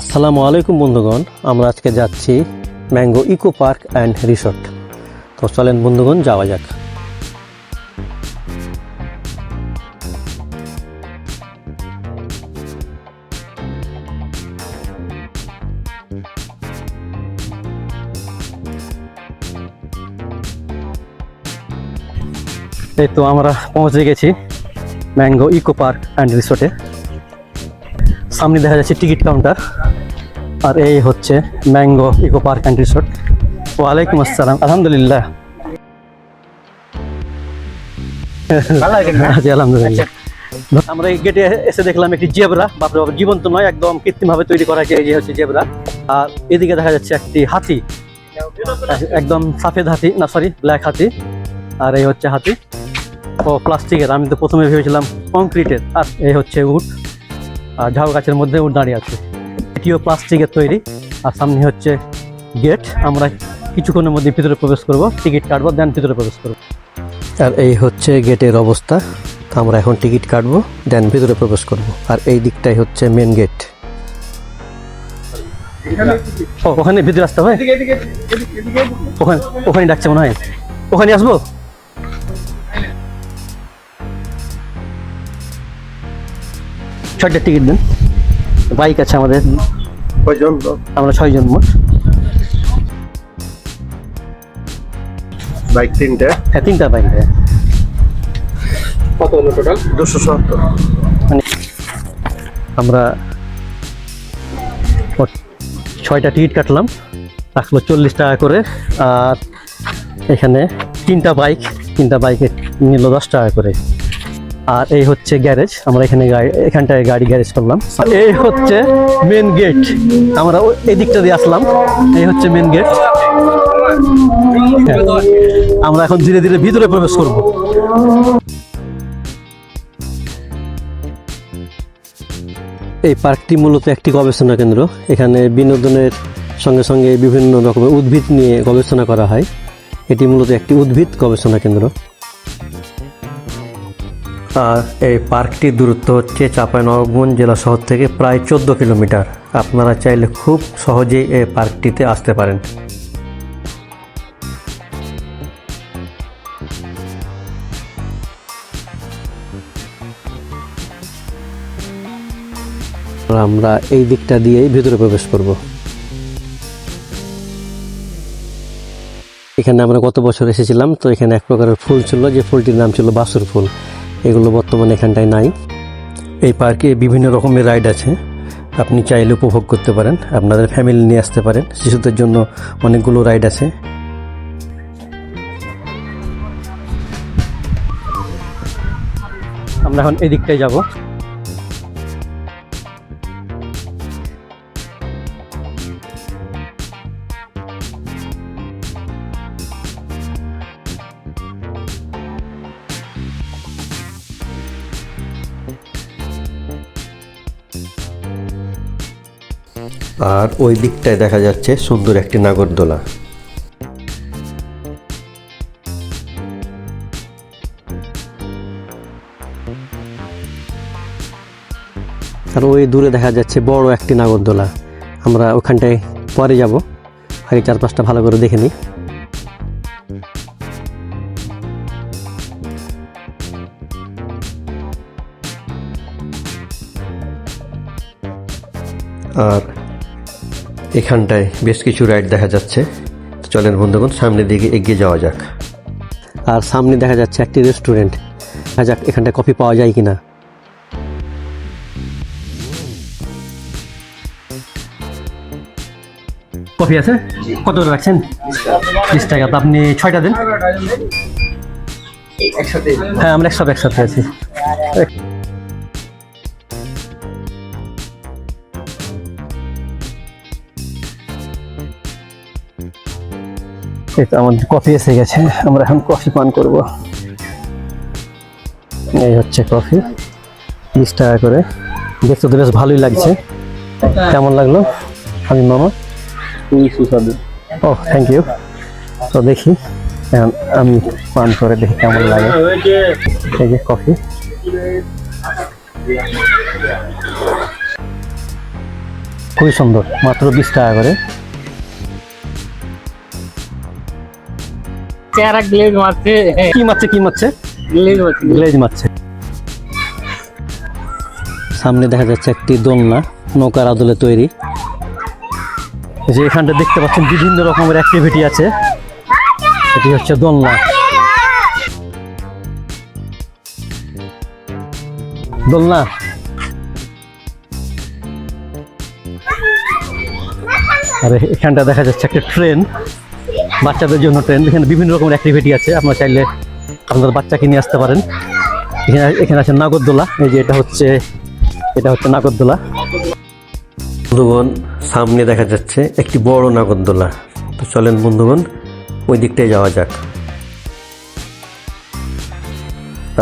আসসালামু আলাইকুম বন্ধুগণ, আমরা আজকে যাচ্ছি Mango Eco Park and Resort. তো চলেন বন্ধুগণ, যাওয়া যাক। এই তো আমরা পৌঁছে গেছি ম্যাঙ্গো ইকো পার্ক অ্যান্ড রিসোর্টে। সামনে দেখা যাচ্ছে টিকিট কাউন্টার। আর এই হচ্ছে Mango Eco Park and Resort. ওয়ালাইকুম আসসালাম। আলহামদুলিল্লাহ। জি আলহামদুলিল্লাহ। আমরা এই গেটে এসে দেখলাম একটি জেবরা। বাপরে বাপ জীবন্ত নয় একদম কৃত্রিমভাবে তৈরি করা এই যে হচ্ছে জেবরা। আর এদিকে দেখা যাচ্ছে একটি হাতি। একদম সাফেদ হাতি না সরি ব্ল্যাক হাতি। আর এই হচ্ছে হাতি। ও প্লাস্টিকের আমি তো প্রথমে ভেবেছিলাম কংক্রিটের আর এই হচ্ছে আর ঝাউ গাছের মধ্যে উট দাঁড়িয়ে আছে। এটিও প্লাস্টিকের তৈরি। আর সামনে হচ্ছে গেট। আমরা কিছুক্ষণের মধ্যে ভিতরে প্রবেশ করব। টিকিট কাটবো দেন ভিতরে প্রবেশ করব। আর এই হচ্ছে গেটের অবস্থা। আমরা এখন টিকিট কাটবো দেন ভিতরে প্রবেশ করব। আর এই দিকটাই হচ্ছে মেন গেট ওখানে ভিতরে আসতে হয় ওখানে ওখানে ডাকছে মনে হয়। ওখানে আসব? ছয়টা টিকিট দেন। বাইক আছে আমাদের। কয়জন? আমরা ছয়জন মোট। বাইক তিনটে? হ্যাঁ তিনটা বাইক কত হলো টোটাল দুশো সত্তর। মানে আমরা ছয়টা টিকিট কাটলাম। রাখল চল্লিশ টাকা করে। আর এখানে তিনটা বাইক তিনটা বাইকে নিল দশ টাকা করে। আর এই হচ্ছে গ্যারেজ, আমরা এখানে এখানটায় গাড়ি গ্যারেজ করলাম। এই হচ্ছে মেন গেট আমরা এই দিকটা দিয়ে আসলাম, এই হচ্ছে মেন গেট আমরা এখন ধীরে ধীরে ভিতরে প্রবেশ করব। এই পার্কটি মূলত একটি গবেষণা কেন্দ্র, এখানে বিনোদনের সঙ্গে সঙ্গে বিভিন্ন রকমের উদ্ভিদ নিয়ে গবেষণা করা হয়। এটি মূলত একটি উদ্ভিদ গবেষণা কেন্দ্র। এই পার্কটির দূরত্ব হচ্ছে চাঁপাইনবাবগঞ্জ জেলা শহর থেকে প্রায় চোদ্দ কিলোমিটার। আপনারা চাইলে খুব সহজেই এই পার্কটিতে আসতে পারেন। আমরা এই দিকটা দিয়েই ভিতরে প্রবেশ করব। এখানে আমরা গত বছর এসেছিলাম, তো এখানে এক প্রকারের ফুল ছিল, যে ফুলটির নাম ছিল বাসুর ফুল। এগুলো বর্তমানে এখানটায় নাই। এই পার্কে বিভিন্ন রকমের রাইড আছে। আপনি চাইলে উপভোগ করতে পারেন, আপনাদের ফ্যামিলি নিয়ে আসতে পারেন। শিশুদের জন্য অনেকগুলো রাইড আছে। আমরা এখন এদিকটায় দিকটায় যাব। আর ওই দিকটায় দেখা যাচ্ছে সুন্দর একটি নাগরদোলা। আর ওই দূরে দেখা যাচ্ছে বড় একটি নাগরদোলা। আমরা ওখানটায় পরে যাব। আগে চার পাঁচটা ভালো করে দেখে নিই। আর এখানটায় বেশ কিছু রাইড দেখা যাচ্ছে। চলেন বন্ধুগণ সামনের দিকে এগিয়ে যাওয়া যাক। আর সামনে দেখা যাচ্ছে একটি রেস্টুরেন্ট দেখা যাক এখানটায় কফি পাওয়া যায় কিনা। কফি আছে? কত রাখছেন? বিশ টাকা। তো আপনি ছয়টা দিন। হ্যাঁ আমরা একসাথে একসাথে আছি। এই তো আমাদের কফি এসে গেছে। আমরা এখন কফি পান করব। এই হচ্ছে কফি বিশ টাকা করে। দেখতে তো বেশ ভালোই লাগছে। কেমন লাগল? আমি মামা? খুবই সুস্বাদু। ও থ্যাংক ইউ তো দেখি এখন আমি পান করে দেখি কেমন লাগে। এই যে কফি খুবই সুন্দর মাত্র বিশ টাকা করে। চেহারা গ্লেজ মারছে। কি মারছে কি মারছে? গ্লেজ মারছে। গ্লেজ মারছে। সামনে দেখা যাচ্ছে একটি দোলনা নৌকার আদলে তৈরি। যে এখানটা দেখতে পাচ্ছেন বিভিন্ন রকমের অ্যাক্টিভিটি আছে। এটি হচ্ছে দোলনা। দোলনা। আর এখানটা দেখা যাচ্ছে একটা ট্রেন। বাচ্চাদের জন্য ট্রেন এখানে বিভিন্ন রকমের অ্যাক্টিভিটি আছে। আপনারা চাইলে আপনার বাচ্চাকে নিয়ে আসতে পারেন। এখানে এখানে আছে নাগরদোলা। এই যে এটা হচ্ছে এটা হচ্ছে নাগরদোলা। বন্ধুগণ, সামনে দেখা যাচ্ছে একটি বড় নাগরদোলা। তো চলেন বন্ধুগণ, ওই দিকটায় যাওয়া যাক।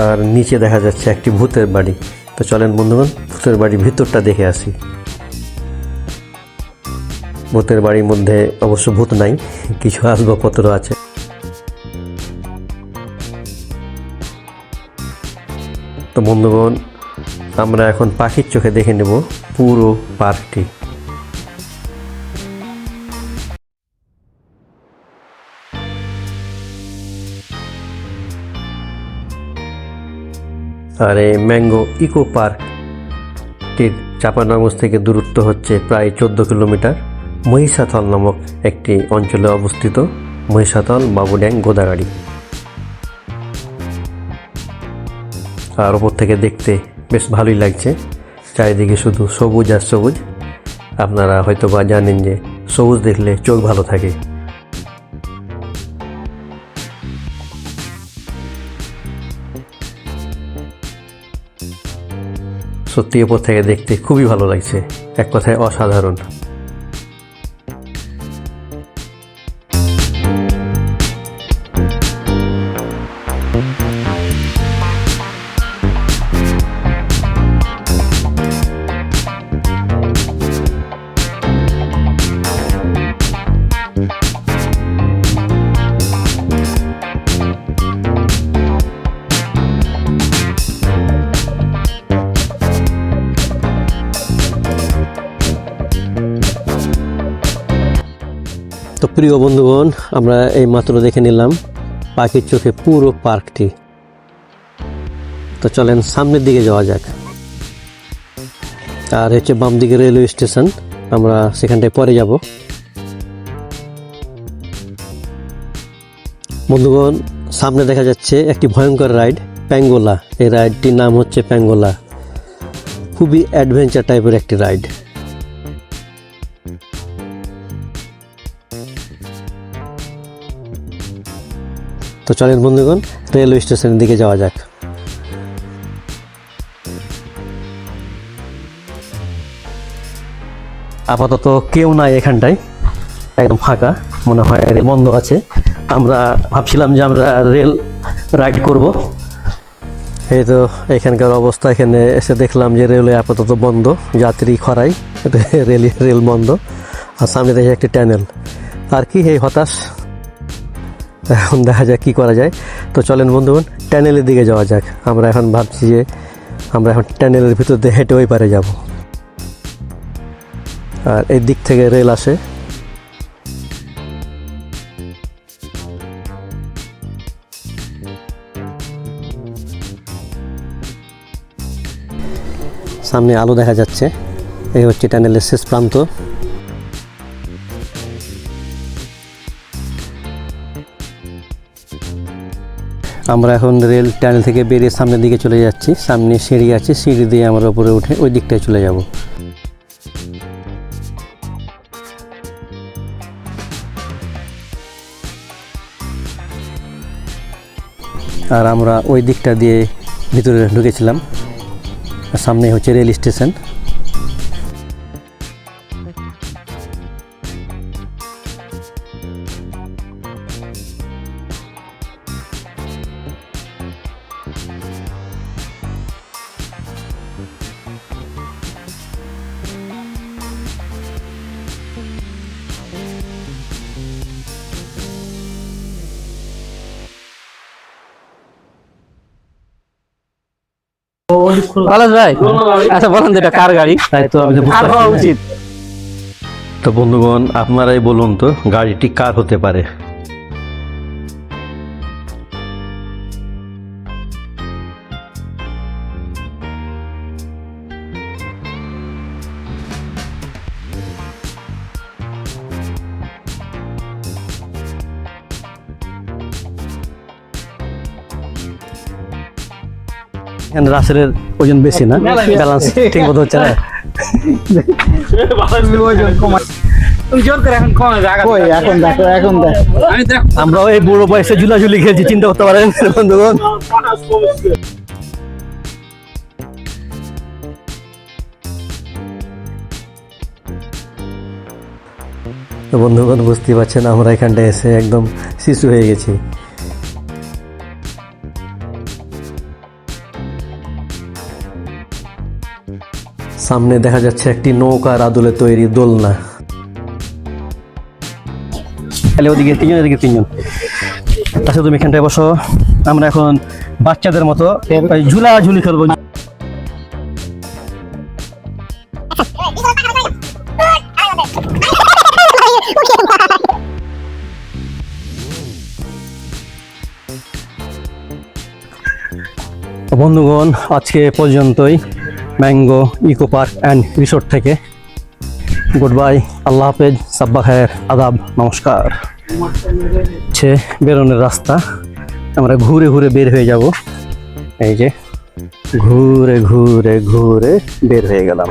আর নিচে দেখা যাচ্ছে একটি ভূতের বাড়ি। তো চলেন বন্ধুগণ, ভূতের বাড়ির ভিতরটা দেখে আসি। ভূতের বাড়ির মধ্যে অবশ্য ভূত নাই, কিছু আসবাবপত্র আছে। তো বন্ধুগণ, আমরা এখন পাখির চোখে দেখে নেব পুরো পার্কটি। আর এই ম্যাঙ্গো ইকো পার্কটির চাপানগঞ্জ থেকে দূরত্ব হচ্ছে প্রায় চোদ্দ কিলোমিটার। মহিষাথল নামক একটি অঞ্চলে অবস্থিত মহিষাথল বাবুড্যাং গোদাগাড়ি। আর ওপর থেকে দেখতে বেশ ভালোই লাগছে। চারিদিকে শুধু সবুজ আর সবুজ। আপনারা হয়তো বা জানেন যে সবুজ দেখলে চোখ ভালো থাকে। সত্যি ওপর থেকে দেখতে খুবই ভালো লাগছে। এক কথায় অসাধারণ। প্রিয় বন্ধুগণ, আমরা এই মাত্র দেখে নিলাম পাখির চোখে পুরো পার্কটি। তো চলেন সামনের দিকে যাওয়া যাক। আর হচ্ছে বাম দিকে রেলওয়ে স্টেশন, আমরা সেখানটায় পরে যাব। বন্ধুগণ, সামনে দেখা যাচ্ছে একটি ভয়ঙ্কর রাইড, প্যাঙ্গোলা। এই রাইডটির নাম হচ্ছে প্যাঙ্গোলা। খুবই অ্যাডভেঞ্চার টাইপের একটি রাইড। তো চলেন বন্ধুগণ, রেলওয়ে স্টেশনের দিকে যাওয়া যাক। আপাতত কেউ নাই এখানটায়, একদম ফাঁকা, মনে হয় রেল বন্ধ আছে। আমরা ভাবছিলাম যে আমরা রেল রাইড করব। এই তো এখানকার অবস্থা, এখানে এসে দেখলাম যে রেলওয়ে আপাতত বন্ধ, যাত্রী খরাই রেল রেল বন্ধ। আর সামনে দেখে একটি ট্যানেল আর কি এই হতাশ? এখন দেখা যাক কী করা যায়। তো চলেন বন্ধুগণ ট্যানেলের দিকে যাওয়া যাক। আমরা এখন ভাবছি যে আমরা এখন ট্যানেলের ভিতর দিয়ে হেঁটে ওই পারে যাব। আর এই দিক থেকে রেল আসে। সামনে আলো দেখা যাচ্ছে। এই হচ্ছে ট্যানেলের শেষ প্রান্ত। আমরা এখন রেল টানেল থেকে বেরিয়ে সামনের দিকে চলে যাচ্ছি। সামনে সিঁড়ি আছে, সিঁড়ি দিয়ে আমরা উপরে উঠে ওই দিকটায় চলে যাব। আর আমরা ওই দিকটা দিয়ে ভিতরে ঢুকেছিলাম। সামনে হচ্ছে রেল স্টেশন। পলাশ ভাই আচ্ছা বলেন যেটা এটা কার গাড়ি? তাই তো আমি কার হওয়া। উচিত? তো বন্ধুগণ আপনারাই বলুন তো গাড়িটি কার হতে পারে? রাসেলের ওজন বেশি না? ব্যালেন্স ঠিক মতো হচ্ছে না? তুমি জোর করে এখন কমে জায়গা কই এখন দেখো এখন দেখো। আমি দেখ। আমরাও এই বুড়ো বয়সে ঝুলাঝুলি খেলছি চিন্তা করতে পারেন বন্ধুগণ। তো বন্ধুগণ বুঝতেই পারছেন আমরা এখানটা এসে একদম শিশু হয়ে গেছি। সামনে দেখা যাচ্ছে একটি নৌকার আদলে তৈরি দোলনা। ওদিকে তিনজন, এদিকে তিনজন। আচ্ছা তুমি এখানটায় বসো। আমরা এখন বাচ্চাদের মতো ঝুলা ঝুলি খেলব বন্ধুগণ, আজকে পর্যন্তই। Mango Eco Park and Resort থেকে গুড বাই আল্লাহ হাফেজ সাব্বা খায়ের আদাব নমস্কার ছে বেরোনের রাস্তা আমরা ঘুরে ঘুরে বের হয়ে যাব এই যে ঘুরে ঘুরে ঘুরে বের হয়ে গেলাম